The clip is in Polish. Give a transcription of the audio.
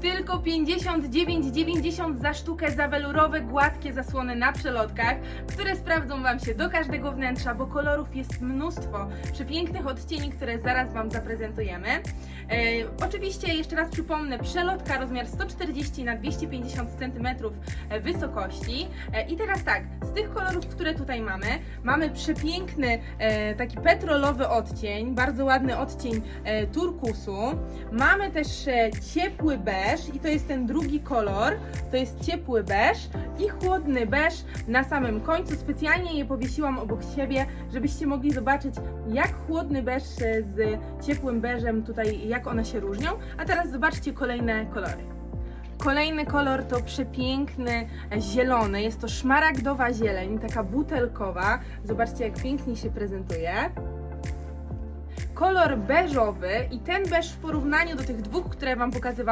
tylko 59,90 za sztukę za welurowe, gładkie zasłony na przelotkach, które sprawdzą Wam się do każdego wnętrza, bo kolorów jest mnóstwo przepięknych odcieni, które zaraz Wam zaprezentujemy. E, oczywiście, jeszcze raz przypomnę, przelotka rozmiar 140 na 250 cm wysokości. E, I teraz tak, z tych kolorów, które tutaj mamy, mamy przepiękny e, taki petrolowy odcień, bardzo ładny odcień e, turkusu. Mamy też e, ciepły beż i to jest ten drugi kolor, to jest ciepły beż i chłodny beż na samym końcu. Specjalnie je powiesiłam obok siebie, żebyście mogli zobaczyć jak chłodny beż e, z ciepłym beżem tutaj, jak one się różnią. A teraz zobaczcie kolejne kolory. Kolejny kolor to przepiękny e, zielony, jest to szmaragdowa zieleń, taka butelkowa. Zobaczcie jak pięknie się prezentuje. Kolor beżowy i ten beż w porównaniu do tych dwóch, które Wam pokazywałam,